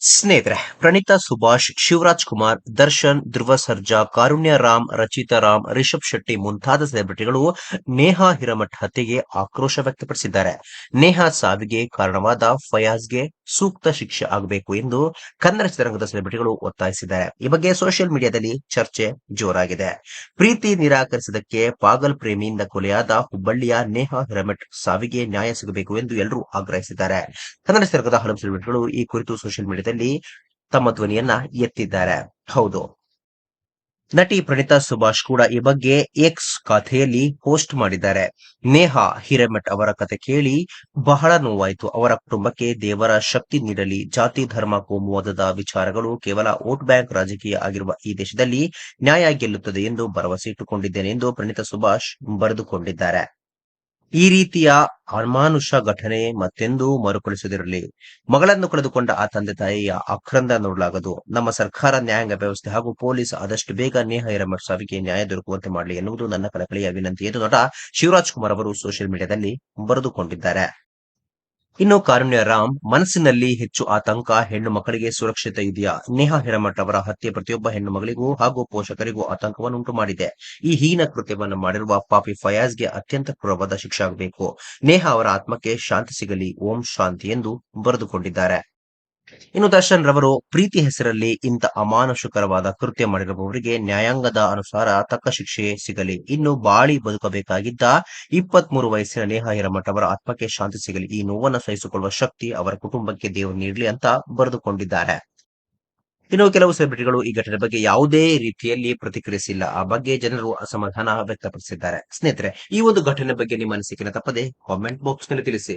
ಸ್ನೇಹಿತರೆ, ಪ್ರಣೀತಾ, ಸುಭಾಷ್, ಶಿವರಾಜ್ ಕುಮಾರ್, ದರ್ಶನ್, ಧ್ರುವ ಸರ್ಜಾ, ಕಾರುಣ್ಯ ರಾಮ್, ರಚಿತಾ ರಾಮ್, ರಿಷಬ್ ಶೆಟ್ಟಿ ಮುಂತಾದ ಸೆಲೆಬ್ರಿಟಿಗಳು ನೇಹಾ ಹಿರಮಠ್ ಹತ್ಯೆಗೆ ಆಕ್ರೋಶ ವ್ಯಕ್ತಪಡಿಸಿದ್ದಾರೆ. ನೇಹಾ ಸಾವಿಗೆ ಕಾರಣವಾದ ಫಯಾಜ್ಗೆ ಸೂಕ್ತ ಶಿಕ್ಷೆ ಆಗಬೇಕು ಎಂದು ಕನ್ನಡ ಚಿತ್ರರಂಗದ ಸೆಲೆಬ್ರಿಟಿಗಳು ಒತ್ತಾಯಿಸಿದ್ದಾರೆ. ಈ ಬಗ್ಗೆ ಸೋಷಿಯಲ್ ಮೀಡಿಯಾದಲ್ಲಿ ಚರ್ಚೆ ಜೋರಾಗಿದೆ. ಪ್ರೀತಿ ನಿರಾಕರಿಸಿದಕ್ಕೆ ಪಾಗಲ್ ಪ್ರೇಮಿಯಿಂದ ಕೊಲೆಯಾದ ಹುಬ್ಬಳ್ಳಿಯ ನೇಹಾ ಹಿರಮೆಟ್ ಸಾವಿಗೆ ನ್ಯಾಯ ಸಿಗಬೇಕು ಎಂದು ಎಲ್ಲರೂ ಆಗ್ರಹಿಸಿದ್ದಾರೆ. ಕನ್ನಡ ಚಿತ್ರರಂಗದ ಹಲವು ಸೆಲೆಬ್ರಿಟಿಗಳು ಈ ಕುರಿತು ಸೋಷಿಯಲ್ ಮೀಡಿಯಾದಲ್ಲಿ ತಮ್ಮ ಧ್ವನಿಯನ್ನ ಎತ್ತಿದ್ದಾರೆ. ಹೌದು. ನಟಿ ಪ್ರಣೀತಾ ಸುಭಾಷ್ ಕೂಡ ಈ ಬಗ್ಗೆ ಎಕ್ಸ್ ಕಥೆಯಲ್ಲಿ ಪೋಸ್ಟ್ ಮಾಡಿದ್ದಾರೆ. ನೇಹಾ ಹಿರೇಮಠ್ ಅವರ ಕತೆ ಕೇಳಿ ಬಹಳ ನೋವಾಯಿತು. ಅವರ ಕುಟುಂಬಕ್ಕೆ ದೇವರ ಶಕ್ತಿ ನೀಡಲಿ, ಜಾತಿ, ಧರ್ಮ ಕೋಮುವಾದದ ವಿಚಾರಗಳು ಕೇವಲ ವೋಟ್ ಬ್ಯಾಂಕ್ ರಾಜಕೀಯ ಆಗಿರುವ ಈ ದೇಶದಲ್ಲಿ ನ್ಯಾಯ ಗೆಲ್ಲುತ್ತದೆ ಎಂದು ಭರವಸೆ ಇಟ್ಟುಕೊಂಡಿದ್ದೇನೆ ಎಂದು ಪ್ರಣೀತಾ ಸುಭಾಷ್ ಬರೆದುಕೊಂಡಿದ್ದಾರೆ. ಈ ರೀತಿಯ ಅಮಾನುಷ ಘಟನೆ ಮತ್ತೆಂದೂ ಮರುಕಳಿಸದಿರಲಿ. ಮಗಳನ್ನು ಕಳೆದುಕೊಂಡ ಆ ತಂದೆ ತಾಯಿಯ ಅಕ್ರಂದ ನೋಡಲಾಗದು. ನಮ್ಮ ಸರ್ಕಾರ ನ್ಯಾಯಾಂಗ ವ್ಯವಸ್ಥೆ ಹಾಗೂ ಪೊಲೀಸ್ ಆದಷ್ಟು ಬೇಗ ನೇಹ ಹಿರೇಮಠ್ ಸಾವಿಗೆ ನ್ಯಾಯ ದೊರಕುವಂತೆ ಮಾಡಲಿ ಎನ್ನುವುದು ನನ್ನ ಕಳಕಳಿಯ ವಿನಂತಿ ಎಂದು ನಟ ಶಿವರಾಜ್ ಕುಮಾರ್ ಅವರು ಸೋಷಿಯಲ್ ಮೀಡಿಯಾದಲ್ಲಿ ಬರೆದುಕೊಂಡಿದ್ದಾರೆ. ಇನ್ನು ಕಾರುಣ್ಯ ರಾಮ್, ಮನಸ್ಸಿನಲ್ಲಿ ಹೆಚ್ಚು ಆತಂಕ, ಹೆಣ್ಣು ಮಕ್ಕಳಿಗೆ ಸುರಕ್ಷತೆ ಇದೆಯಾ? ನೇಹಾ ಹಿರಮಠ ಅವರ ಹತ್ಯೆ ಪ್ರತಿಯೊಬ್ಬ ಹೆಣ್ಣು ಮಗಳಿಗೂ ಹಾಗೂ ಪೋಷಕರಿಗೂ ಆತಂಕವನ್ನುಂಟು ಮಾಡಿದೆ. ಈ ಹೀನ ಕೃತ್ಯವನ್ನು ಮಾಡಿರುವ ಪಾಪಿ ಫಯಾಜ್ಗೆ ಅತ್ಯಂತ ಕ್ರೂರವಾದ ಶಿಕ್ಷೆ ಆಗಬೇಕು ನೇಹಾ ಅವರ ಆತ್ಮಕ್ಕೆ ಶಾಂತಿ ಸಿಗಲಿ, ಓಂ ಶಾಂತಿ ಎಂದು ಬರೆದುಕೊಂಡಿದ್ದಾರೆ. ಇನ್ನು ದರ್ಶನ್ ರವರು ಪ್ರೀತಿ ಹೆಸರಲ್ಲಿ ಇಂಥ ಅಮಾನುಷಕರವಾದ ಕೃತ್ಯ ಮಾಡಿರುವವರಿಗೆ ನ್ಯಾಯಾಂಗದ ಅನುಸಾರ ತಕ್ಕ ಶಿಕ್ಷೆ ಸಿಗಲಿ. ಇನ್ನು ಬಾಳಿ ಬದುಕಬೇಕಾಗಿದ್ದ ಇಪ್ಪತ್ತ್ ಮೂರು ವಯಸ್ಸಿನ ನೇಹ ಹಿರಮಠ ಅವರ ಆತ್ಮಕ್ಕೆ ಶಾಂತಿ ಸಿಗಲಿ. ಈ ನೋವನ್ನು ಸಹಿಸಿಕೊಳ್ಳುವ ಶಕ್ತಿ ಅವರ ಕುಟುಂಬಕ್ಕೆ ದೇವರು ನೀಡಲಿ ಅಂತ ಬರೆದುಕೊಂಡಿದ್ದಾರೆ. ಇನ್ನು ಕೆಲವು ಸೆಲೆಬ್ರಿಟಿಗಳು ಈ ಘಟನೆ ಬಗ್ಗೆ ಯಾವುದೇ ರೀತಿಯಲ್ಲಿ ಪ್ರತಿಕ್ರಿಯಿಸಿಲ್ಲ. ಆ ಬಗ್ಗೆ ಜನರು ಅಸಮಾಧಾನ ವ್ಯಕ್ತಪಡಿಸಿದ್ದಾರೆ. ಸ್ನೇಹಿತರೆ, ಈ ಒಂದು ಘಟನೆ ಬಗ್ಗೆ ನಿಮ್ಮ ಅನಿಸಿಕೆನ ತಪ್ಪದೆ ಕಾಮೆಂಟ್ ಬಾಕ್ಸ್ನಲ್ಲಿ ತಿಳಿಸಿ.